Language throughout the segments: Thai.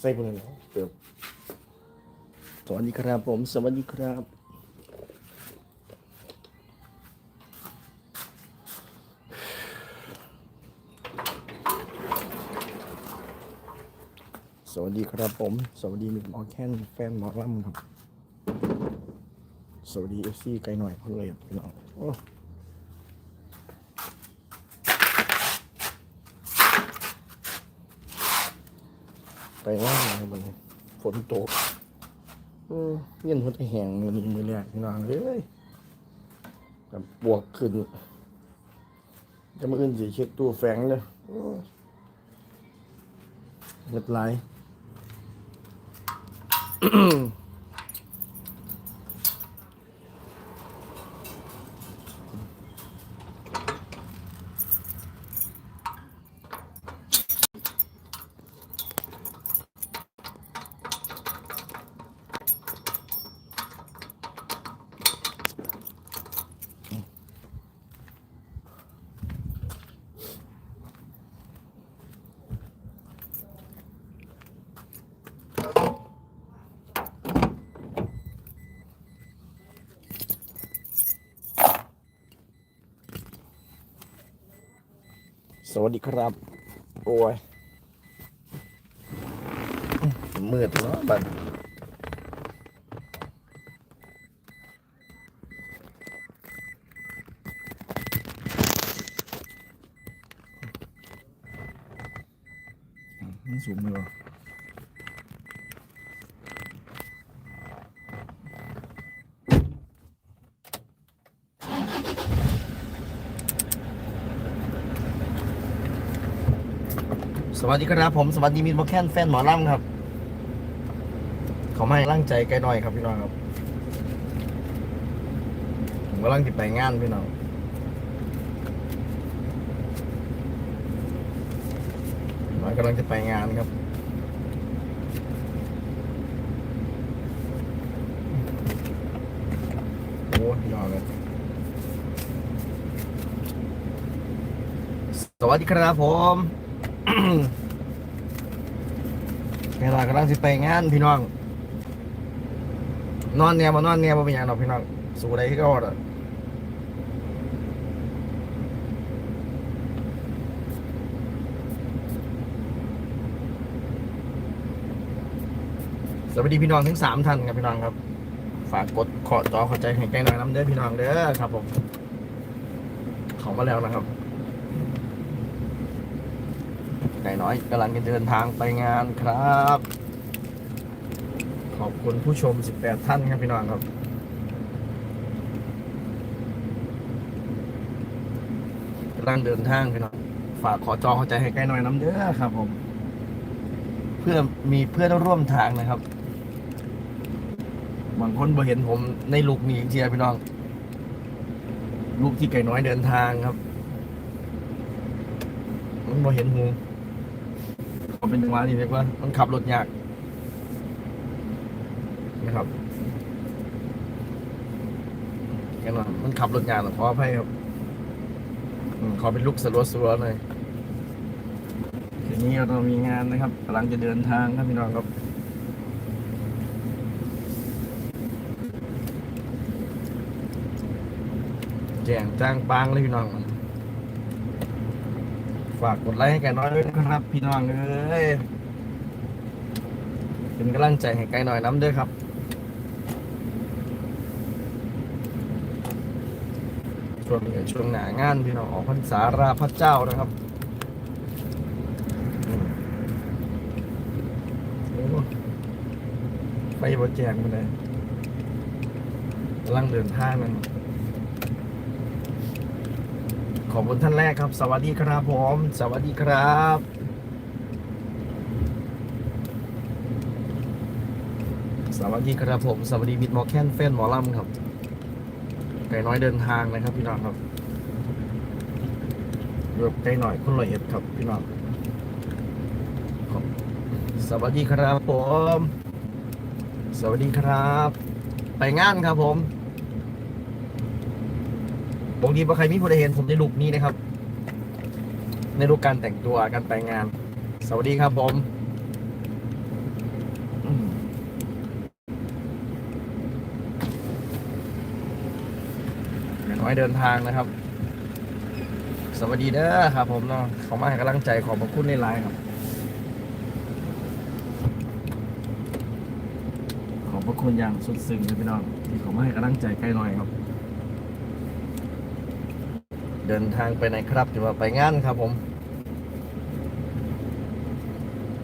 ใส่เพื่นแล้วเติมสวัสดีครับผม สวัสดีครับสวัสดีครับผม สวัสดีมิตรหมอแค้นแฟนหมอลำครับ สวัสดีเอฟซีไกลหน่อยเขาเลยพี่น้อง ไปว่างเลยมันฝนตกเออเย็นหัวใจแห้งมือนี้มือแรกพี่น้องเลยกับปวกขึ้นจะมาอื่นสีเช็ดตัวแฝงเลยโอ้ยเม็ดไหล สวัสดีครับ โอ้ยมืดเนาะบัดมันสูงเลยวะ วัสดีครับผมสวัสดีมิตรโมแคนแฟนหมอลำครับขามาให้ร่างใจไกลหน่อยครับพี่น้องครับ ผมกำลังติดไปงานพี่น้องผมกำลังจะไปงานครับโอ้พี่น้องเลยสวัสดีครับผม เวลากำลังสิไปงานพี่น้อง นอนเนี่ยมานอนเนี่ยมาเป็นอย่างดอกพี่น้อง สู้ได้ที่ก็อดอะสวัสดีพี่น้องทั้งสามท่านครับพี่น้องครับ ฝากกดขอจอขอใจให้ใกล้หน่อยน้ำเด้อพี่น้องเด้อครับผมเขามาแล้วนะครับ ไก่น้อยกำลังจะเดินทางไปงานครับ ขอบคุณผู้ชม 18 ท่านครับพี่น้องครับกำลังเดินทางพี่น้องฝากขอจอเข้าใจให้ใกล้หน่อยน้ำเด้อครับผม เพื่อมีเพื่อนร่วมทางนะครับบางคนบ่เห็นผมในลูกนี้เชียร์พี่น้อง ลูกที่ไก่น้อยเดินทางครับ มันบ่เห็นหู เป็นจังหวะนี้เรียกว่ามันขับรถยากนะครับแค่นั้นมันขับรถยากหรอขออภัยครับอขอเป็นลูกสลัวสลัวๆหน่อยทีนี้เรามีงานนะครับกำลังจะเดินทางครับพี่น้องครับแจงจ้างปางเลยพี่น้อง ฝากกดไลค์ให้แกน้อยด้วยนะครับ พี่น้องเอ้ยเป็นกำลังใจให้ไกลหน่อยน้ำด้วยครับช่วงนี้ช่วงหนางานพี่น้องออกพรรษาราพระเจ้านะครับอืมโอ้ไปบ่แจงไปเลยกำลังเดินทางนั่น ขอบคุณท่านแรกครับ สวัสดีครับผม สวัสดีครับสวัสดีครับผม สวัสดีบิดหมอแคนแฟนหมอลำครับ ไก่น้อยเดินทางนะครับพี่น้องครับรวบไก่หน่อยคุณละเอียดครับพี่น้องสวัสดีครับผม สวัสดีครับ ไปงานครับผม บางทีพอใครมีผู้ใดเห็นผมในลุคนี้นะครับ ในลุคการแต่งตัวการไปงาน สวัสดีครับผมอืมเดี๋ยวน้อยเดินทางนะครับ สวัสดีเด้อครับผมเนาะขอมาให้กำลังใจขอบพระคุณในไลน์ครับ ขอบพระคุณอย่างสุดซึ้งเลยพี่น้องที่ขามาให้กำลังใจใกล้หน่อยครับ เดินทางไปไหนครับจะว่าไปงานครับผม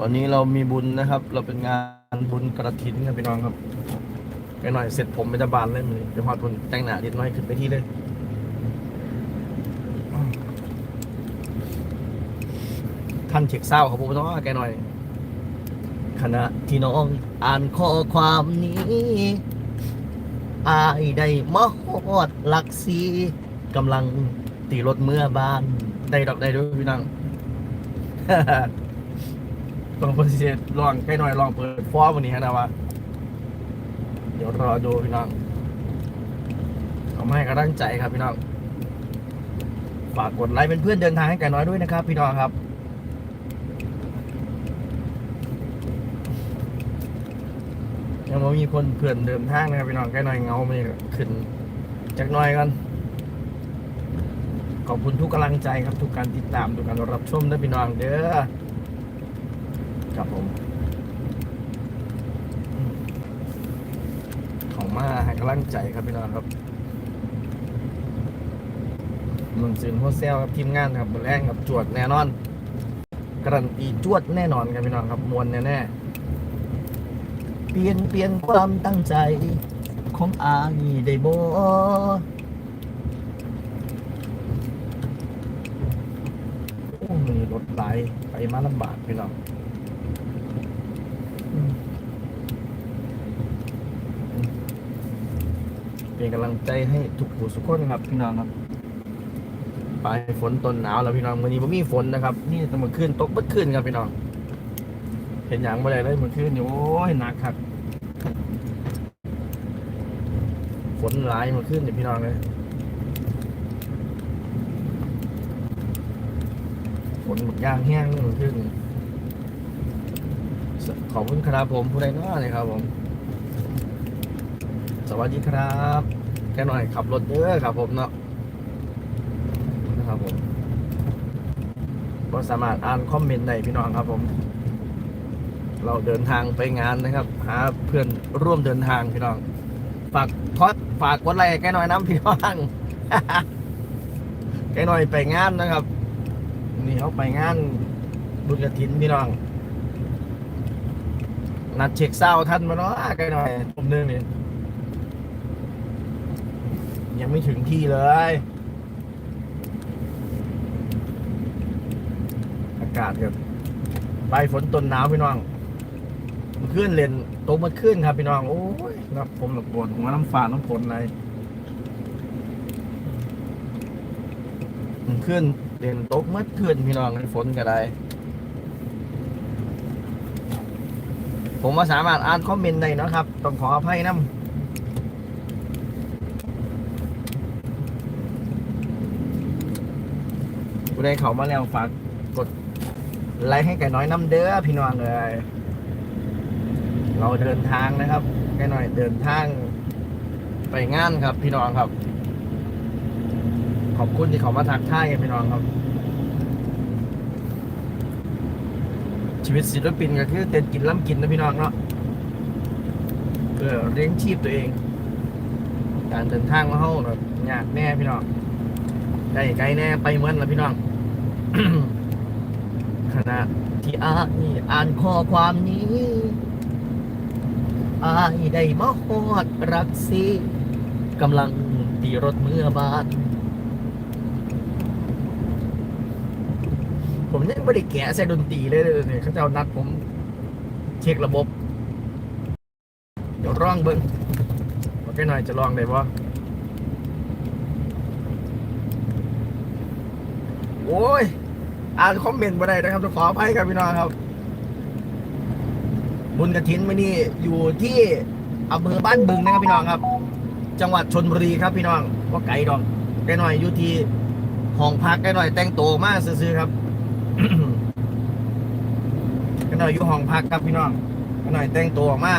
วันนี้เรามีบุญนะครับ เราเป็นงานบุญกระถินครับพี่น้องครับใกหน่อยเสร็จผมไปจะบานเลยมือจะพอดบุญแต่งหน้านิดน้อยขึ้นไปที่เลยท่านเช็คเศร้าครับผมต้องแกหน่อย ขณะที่น้องอ่านข้อความนี้อายได้มาฮอดหลักสีกำลัง ตีรถเมื่อบ้านได้ดอกได้ด้วยพี่น้องลองเปิดเสียงลองใกล้หน่อยลองเปิดฟอร์วันนี้นะว่าเดี๋ยวรอดูพี่น้องเอให้กำลังใจครับพี่น้องฝากกดไลค์เป็นเพื่อนเดินทางให้ไก่น้อยด้วยนะครับ พี่น้องครับยังมีคนเพื่อนเดินทางนะครับพี่น้องไก่น้อยเงาไมันขึ้นจากหน้อยกัน ขอบคุณทุกกำลังใจครับ ทุกการติดตามทุกการรับชมนะพี่น้องเด้อครับผมของมาให้กำลังใจครับพี่น้องครับมืองซินโฮเซลครับทีมงานครับมือแรงครับจวดแน่นอน การันตีจวดแน่นอนครับพี่น้องครับมวลแน่ๆเปลี่ยนเปลี่ยนความตั้งใจของอายได้บ่โอ้มีรถไหลไปมาลำบากพี่น้องเป็นกำลังใจให้ทุกผู้สุกคนครับพี่น้องครับปลายฝนต้นหนาวแล้วพี่น้องวันนี้ผมมีฝนนะครับนี่ตะมันขึ้นตกเบัดขึ้นครับพี่น้อง เห็นอย่างบ่ได้เลยเมันขึ้นนี่โอ้ยหนักครับฝนหลายเมาขึ้นเนี่ยพี่น้องเลย นหมดยางแห้งเลยเมาขึ้นขอบคุณครับผมผู้ใดน้อเลยครับผม สวัสดีครับแค่หน่อยขับรถเด้อครับผมเนาะนะครับผมก็สามารถอ่านคอมเมนต์ได้พี่น้องครับผม เราเดินทางไปงานนะครับหาเพื่อนร่วมเดินทางพี่น้อง ฝากทอดฝากกดไลค์ให้แกหน่อยน้ำพี่น้องแกหน่อยไปงานนะครับ นี่เขาไปงานบุญกระถินพี่น้อง นัดเช็คเศร้าท่านมาเนาะแกหน่อยผมเดินนี่ยังไม่ถึงที่เลย อากาศแบบปลายฝนต้นหนาวพี่น้องมันขึ้นเลนตกมันขึ้นครับพี่น้องโอ้ยครับผมหลับปวดหัวน้ำฟ้าน้ำฝนอะไรมันขึ้น เลนตกมัดขึ้นพี่น้องฝนก็ได้ผมว่าสามารถอ่านคอมเมนต์ได้นะครับ ต้องขออภัยน้ำผู้ใดเขามาแล้วฝากกดไลค์ให้แกน้อยน้ำเด้อพี่น้องเลย เราเดินทางนะครับแค่น่อยเดินทางไปงานครับพี่น้องครับ ขอบคุณที่เขามาทักทายกันพี่น้องครับ ชีวิตศิลปินก็คือเต้นกินล้ำกินนะพี่น้องเนาะเพื่อเลี้ยงชีพตัวเอง การเดินทางมาเฮาแบบยากแน่พี่น้องไกลไกลแน่ไปเหมือนละพี่น้องขณะที่อานอ่านข้อความนี้อายได้มาฮอดรักสีกำลังตีรถเมื่อบาน ผมยังไม่ได้แกะใส่ดนตรีเลยเลยเนี่ยเขาจะเอานัดผม เช็คระบบ เดี๋ยวร้องเบิ้งโอเคหน่อยจะลองได้ปะโอ้ย อ่านคอมเมนต์มาได้นะครับขออภัยครับพี่น้องครับบุญกระถินมานี่อยู่ที่อำเภอบ้านบึงนะครับพี่น้องครับ จังหวัดชนบุรีครับพี่น้องว่าไกลดอกไกหน่อยอยู่ที่ห้องพักไกหน่อยแต่งตัวมากซื้อๆครับ หน่อยอยู่ห้องพักครับพี่น้องหน่อยแต่งตัวออกมา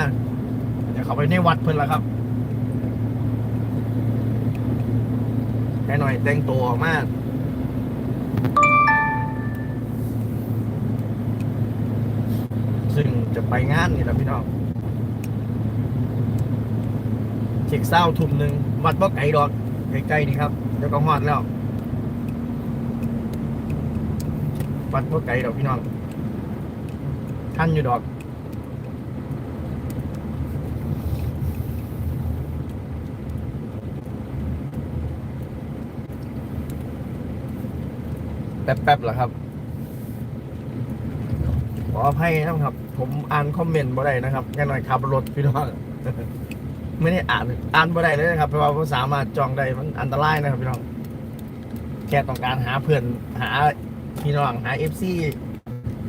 เดี๋ยวเขาไปในวัดเพิ่นละครับแม่หน่อยแต่งตัวออกมาซึ่งจะไปงานนี่แหละพี่น้องเช็คเศร้าทุ่มหนึ่งวัดบ่ไก่ดอกใกล้ๆนี่ครับเดี๋ยวก็ฮอดแล้ววัดบ่ไก่ดอกพี่น้อง ท่านอยู่ดอกแป๊บๆเหรอครับ ขออภัยนะครับ ผมอ่านคอมเมนต์บ่ได้นะครับแค่หน่อยขับรถพี่น้อง ไม่ได้อ่าน อ่านบ่ได้เลยนะครับ เพราะว่าภาษามารถจองได้มันอันตรายนะครับพี่น้อง แค่ต้องการหาเพื่อน หาพี่น้อง หาเอฟซี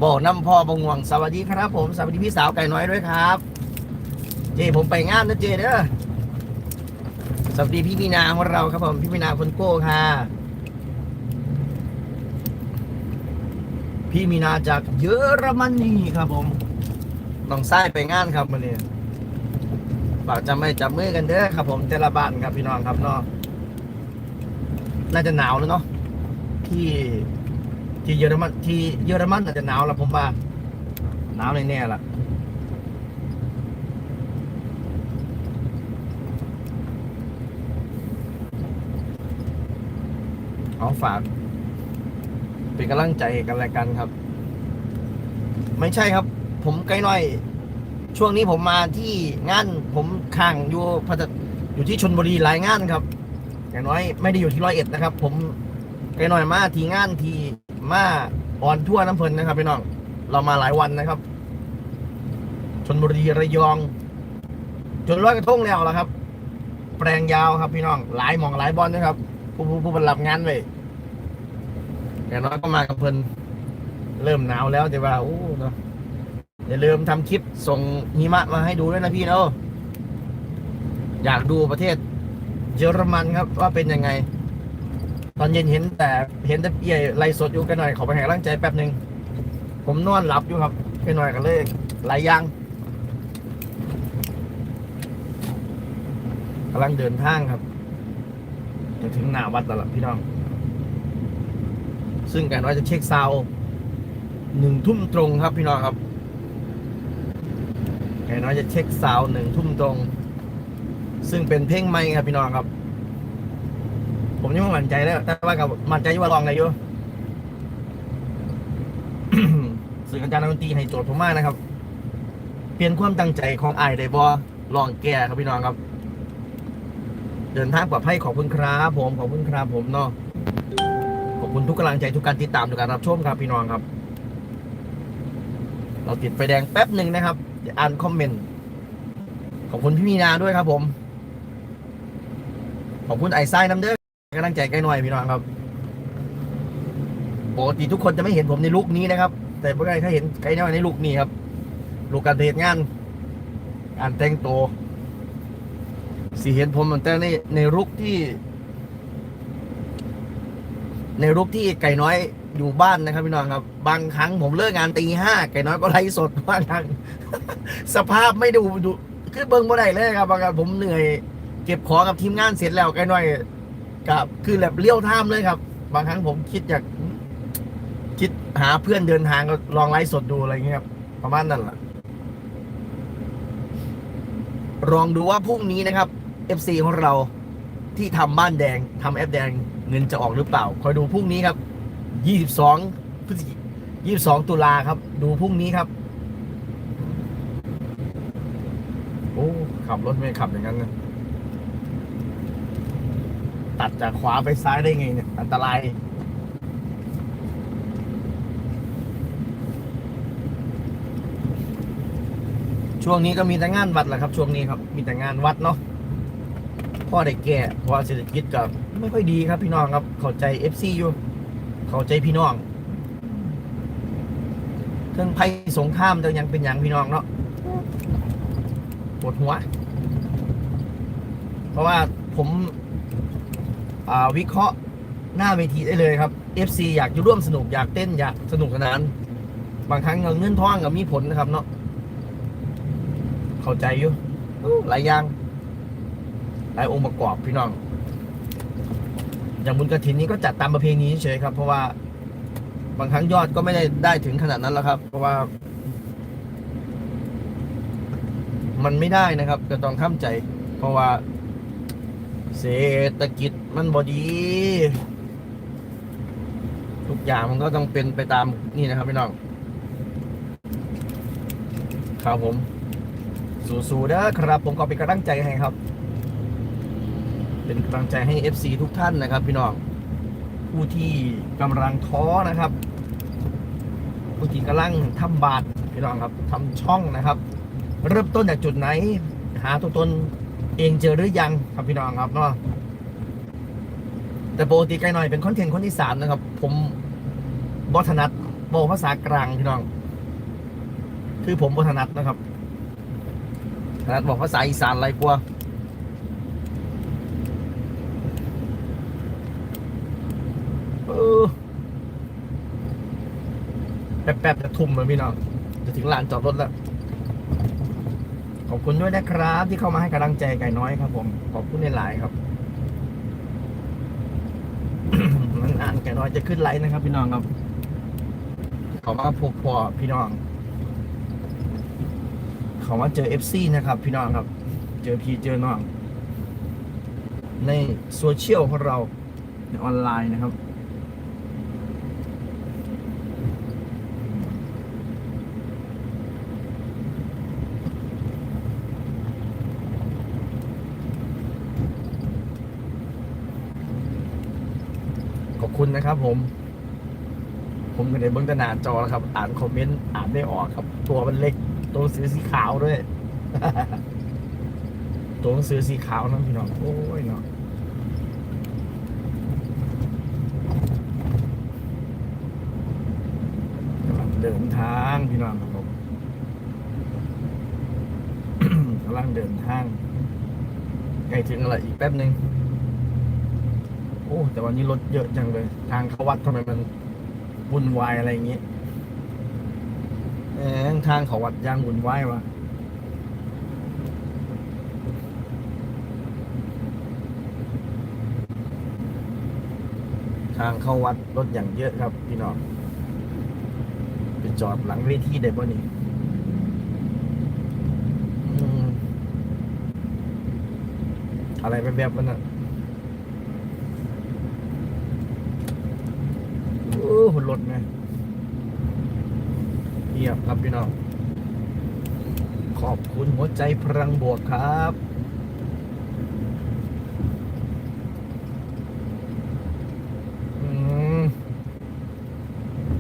บอกน้ำพ่อบงวงสวัสดีครับ ผมสวัสดีพี่สาวไก่น้อยด้วยครับ เจผมไปงานนะเจเด้อสวัสดีพี่มีนาของเราครับผมพี่มีนาคนโก้ค่ะ พี่มีนาจากเยอรมนีครับผมต้องไส้ไปงานครับมันนี่ฝากจำไม่จับมือกันเด้อครับ ผมแต่ละบ้านครับพี่น้องครับเนาะน่าจะหนาวแล้วเนาะที่ ที่เยอรมันที่เยอรมันน่าจจะหนาวล้วผมว่าหนาวแน่ๆละเอาฝากเป็นกำลังใจกันและกันครับ ไม่ใช่ครับ ผมไกลหน่อย ช่วงนี้ผมมาที่งานผมข้างอยู่พัทอยู่ที่ชนบุรีหลายงานครับ อย่างน้อยไม่ได้อยู่ที่ร้อยเอ็ดนะครับ ผมไกลหน่อยมาที่งานที่ มาออนทั่วน้ำเพลินนะครับพี่น้อง เรามาหลายวันนะครับชนบุรีระยอง จนร้อยกระทงแล้วละครับ แปลงยาวครับพี่น้อง หลายหมองหลายบอลนะครับ ผู้ผู้ผู้บรรลับงานไว้อย่างน้อยก็มากับเพิ่นเริ่มหนาวแล้วแต่ว่าโอ้เนาะอย่าลืมทำคลิปส่งหิมะมาให้ดูด้วยนะพี่เนาะอยากดูประเทศเยอรมันครับว่าเป็นยังไง อนเย็นเห็นแต่เห็นแต่เอี่ยไล่สดอยู่กันหน่อยขอไปให้กำลังใจแป๊บหนึ่งผมนอนหลับอยู่ครับกันหน่อยกันเลยหลายอย่างกำลังเดินทางครับจะถึงหน้าวัดแล้วล่ะพี่น้อง ซึ่งการว่าจะเช็คซาวหนึ่งทุ่มตรงครับพี่น้องครับแกน้อยจะเช็คซาวหนึ่งทุ่มตรง ซึ่งเป็นเพลงใหม่ครับพี่น้องครับ ผมยังไม่มั่นใจแล้วแต่ว่ากับมั่นใจว่าลองได้อยู่ สื่ออาจารย์ดนตรีให้โจทย์ผมมากนะครับ เปลี่ยนความตั้งใจของไอ้ได้บอลองแก้ครับพี่น้องครับ เดินทางปลอดภัยขอบคุณครับผมขอบคุณครับผมเนาะขอบคุณทุกกำลังใจทุกการติดตามทุกการรับชมครับพี่น้องครับ เราติดไฟแดงแป๊บหนึ่งนะครับเดี๋ยวอ่านคอมเมนต์ขอบคุณพี่มีนาด้วยครับผม ขอบคุณไอ้ไส้น้ำเด้อ งใจใกล้หน่อยพี่น้องครับปกติทุกคนจะไม่เห็นผมในลุคนี้นะครับ แต่เมื่อไหร่ถ้าเห็นใกล้หน่อยในลุคนี้ครับลุคการเทศงานการแต่งตัวสีเห็นผมมันแต่ในในรุกที่ ในรุกที่ไก่น้อยอยู่บ้านนะครับพี่น้องครับ บางครั้งผมเลิกงานตีห้าไก่น้อยก็ไลฟ์สดบางครั้งสภาพไม่ดูดูคือเบิ้งบ่ได้เลยครับบางครั้งผมเหนื่อย เก็บของกับทีมงานเสร็จแล้วไก่น้อย กับคือแบบเลี้ยวท่ามเลยครับ บางครั้งผมคิดอยากคิดหาเพื่อนเดินทางก็ลองไลฟ์สดดูอะไรเงี้ยครับประมาณนั้นแหละลองดูว่าพรุ่งนี้นะครับ FC ของเราที่ทำบ้านแดงทำแอปแดงเงินจะออกหรือเปล่า คอยดูพรุ่งนี้ครับ 22พฤศจิ22 ตุลาครับ ดูพรุ่งนี้ครับ โอ้ ขับรถไม่ขับอย่างนั้นนะ ตัดจากขวาไปซ้ายได้ไงเนี่ย อันตราย ช่วงนี้ก็มีแต่งานวัดแหละครับ ช่วงนี้ครับ มีแต่งานวัดเนาะพ่อได้แก่พราะว่าเศรษฐกิจก็ไม่ค่อยดีครับพี่น้องครับ เข้าใจเอฟซีอยู่ เข้าใจพี่น้องเครื่องภัยสงครามจะยังเป็นอย่างพี่น้องเนาะปวดหัว เพราะว่าผม วิเคราะห์หน้าเวทีได้เลยครับ FC อยากจะร่วมสนุกอยากเต้นอยากสนุกสนาน บางครั้งเงินทองก็มีผลนะครับเนาะเข้าใจอยู่หลายอย่างหลายองค์ประกอบพี่น้อง อย่างบุญกระถินนี้ก็จัดตามประเพณีเฉยครับ เพราะว่าบางครั้งยอดก็ไม่ได้ได้ถึงขนาดนั้นแล้วครับ เพราะว่า มันไม่ได้นะครับ ก็ต้องข้ามใจ เพราะว่า เศรษฐกิจมันบอดี ทุกอย่างมันก็ต้องเป็นไปตามนี่นะครับพี่น้องครับผม สู้ๆนะครับ ผมก็เป็นกำลังใจให้ครับ เป็นกำลังใจให้ FC ทุกท่านนะครับ พี่น้องผู้ที่กำลังท้อนะครับ ผู้ที่กำลังทำบาตรพี่น้องครับทำช่องนะครับ เริ่มต้นจากจุดไหน หาตัวตน เองเจอหรือยังครับพี่น้องครับเนาะแต่ปกติไกลหน่อยเป็นคอนเทนต์คนที่สามนะครับ ผมบอถนัดบอกภาษากลางพี่น้อง คือผมบอถนัดนะครับถนัดบอกภาษาอีสานอะไรกลัวแป๊บๆจะทุ่มแล้วพี่น้องจะถึงลานจอดรถแล้ว ขอบคุณด้วยนะครับ ที่เข้ามาให้กำลังใจไก่น้อยครับ ผมขอบคุณในหลายครับมันอ่านไก่น้อยจะขึ้นไลน์นะครับ พี่น้องครับ ขอมาพบพอพี่น้องขอมาเจอเอฟซีนะครับ พี่น้องครับ เจอพี่เจอน้อง ในโซเชียลของเราในออนไลน์นะครับคุณนะครับ ผม ผมก็ในเบื้องตหนาจอแล้วครับ อ่านคอมเมนต์อ่านไม่ออกครับ ตัวมันเล็ก ตัวสือสีขาวด้วย ตัวหนังสือสีขาวนะพี่น้อง โอ้ยเนาะเดินทางพี่น้องครับผมกำลังเดินทางใกล้ถึงอะไรอีกแป๊บหนึ่ง อ้แต่วันนี้รถเยอะจังเลย ทางเข้าวัดทำไมมันวุ่นวายอะไรอย่างงี้เออทางเขาวัดย่างวุ่นวายวะทางเข้าวัดรถอย่างเยอะครับพี่น้องไปจอดหลังเวทีได้ป่นี่อะไรแบบๆมันน่ะ โอ้หุ่นรถไงเงียบครับพี่น้อง ขอบคุณหัวใจพลังบวกครับอืม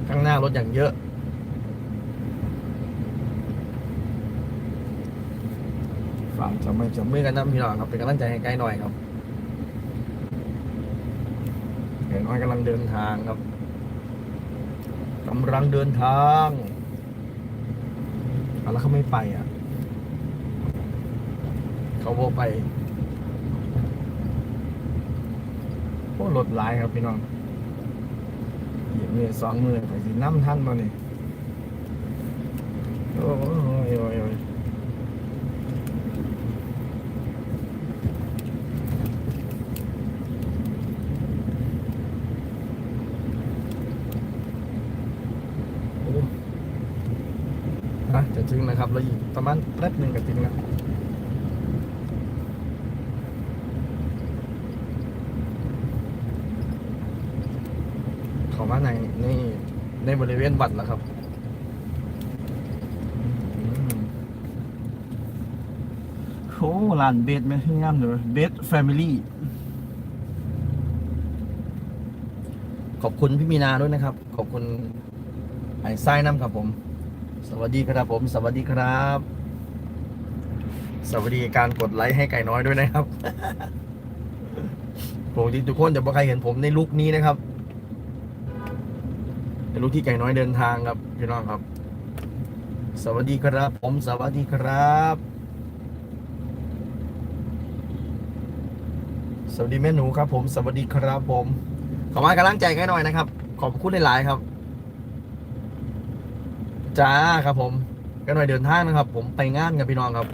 ข้างหน้ารถอย่างเยอะฝากจะไม่จะมือกันนะพี่น้องครับเป็นกำลังใจให้ไกลหน่อยครับไกลน้อยกำลังเดินทางครับ กำลังเดินทางอาแล้วเขาไม่ไปอะ เขาโบไปโอ้รถหลายครับพี่น้องเหยียบมือสองมือไปสิน้ำท่านมาเนี่ยโอ้ยโอ้ยโอ้ยโอ้อะ จะถึงนะครับแล้วอีกประมาณแป๊บหนึ่งก็ถึงแล้วเข้ามาในในในบริเวณวัดแล้วครับอืมโอ้ร้านเบสไหมงามเลยเบสแฟมิลี่ขอบคุณพี่มีนาด้วยนะครับ ขอบคุณไอ้ไส้น้ำครับผม สวัสดีครับผม สวัสดีครับ สวัสดีการกดไลค์ให้ไก่น้อยด้วยนะครับปกติทุกคนจะบอกใครเห็นผมในลุคนี้นะครับเป็นลูกที่ไก่น้อยเดินทางครับพี่น้องครับ สวัสดีครับ ผมสวัสดีครับ สวัสดีแม่หนูครับ ผมสวัสดีครับผมขอมากำลังใจไก่น้อยนะครับ ขอบคุณหลายๆครับ จ้าครับผมแกน้อยเดินทางนะครับ ผมไปงานกับพี่น้องครับ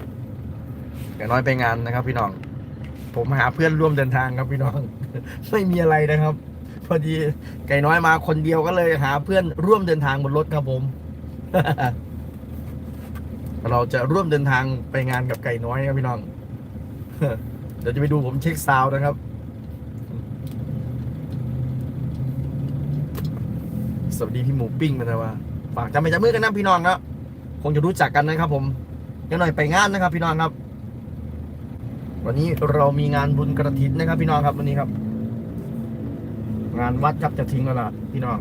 แกน้อยไปงานนะครับ พี่น้อง ผมหาเพื่อนร่วมเดินทางครับพี่น้อง ไม่มีอะไรนะครับ พอดีไก่น้อยมาคนเดียวก็เลยหาเพื่อนร่วมเดินทางบนรถครับผม เราจะร่วมเดินทางไปงานกับไก่น้อยครับพี่น้องเดี๋ยวจะไปดูผมเช็คซาวนะครับสวัสดีพี่หมูปิ้งมันนะว่า ฝากจำไม่จำมือกันนะพี่น้องครับคงจะรู้จักกันนะครับ ผมเดี๋ยหน่อยไปงานนะครับ พี่น้องครับ วันนี้เรามีงานบุญกระถินนะครับ พี่น้องครับวันนี้ครับ งานวัดครับจะทิ้งแล้วล่ะพี่น้อง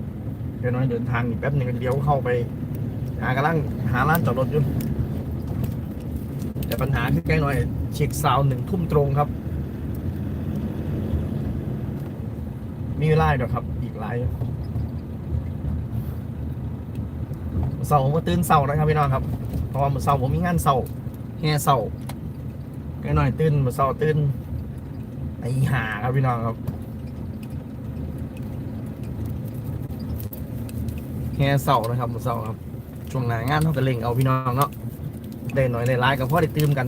เดี๋ยวน้อยเดินทางอีกแป๊บหนึ่งเดี๋ยวเข้าไปหากำลังหาร้านจอดรถอยู่แต่ปัญหาคือใกล้หน่อยเช็คซาวหนึ่งทุ่มตรงครับมีเวลาเดี๋ยวครับ อีกหลาย เสาร์ผมก็ตื่นเสาร์นะครับพี่น้องครับเพราะว่ามื้อเสาร์ผมมีงานเสาร์แห่เสาร์ใกล้หน่อยตื่นเสาร์ตื่นไอ้ห่าครับพี่น้องครับแค่เสาร์นะครับมื้อเสาร์ครับช่วงหนางานเขาก็เล่งเอาพี่น้องเนาะได้หน่อยได้ร้ายกับพ่อได้ตื่มกัน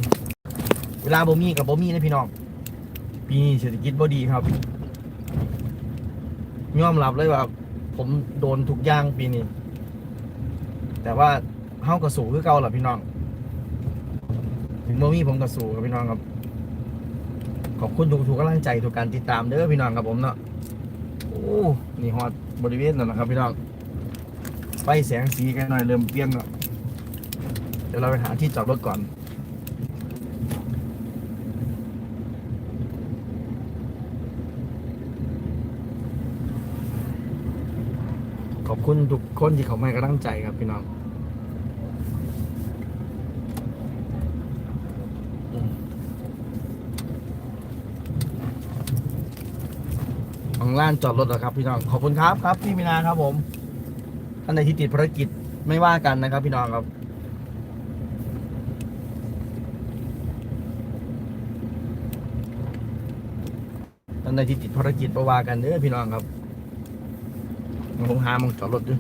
เวลาบ่มีกับบ่มีนะพี่น้องปีนี้เศรษฐกิจบ่ดีครับยอมรับเลยว่า ผมโดนทุกอย่างปีนี้ แต่ว่าเฮาก็สู้คือเก่าล่ะพี่น้อง ถึงบ่มีผมก็สู้ครับพี่น้องครับ ขอบคุณทุกทุกกำลังใจทุกการติดตามเด้อพี่น้องครับผมเนาะโอ้นี่ฮอตบริเวณนั่นนะครับพี่น้องไฟแสงสีกันหน่อยเริ่มเปลี่ยนแล้วเดี๋ยวเราไปหาที่จอดรถก่อน ขอบ คุณทุกคนที่เขาไม่กระตั้งใจครับพี่น้องอืมของร้านจอดรถเหรอครับพี่น้อง ขอบคุณครับครับพี่มินาครับผมท่านใดที่ติดภารกิจไม่ว่ากันนะครับ พี่น้องครับท่านใดที่ติดภารกิจประว่ากันเด้อพี่น้องครับ ผมหามองจอดรถด้วย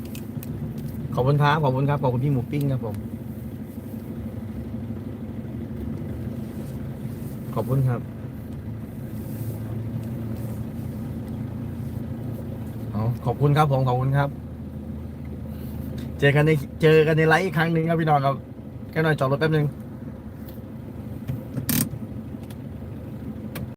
ขอบคุณครับขอบคุณครับขอบคุณพี่หมูปิ้งครับผม ขอบคุณครับเอขอบคุณครับผมขอบคุณครับ เจอกันในเจอกันในไลฟ์อีกครั้งหนึ่งครับพี่น้องครับแค่หน่อยจอดรถแป๊บหนึง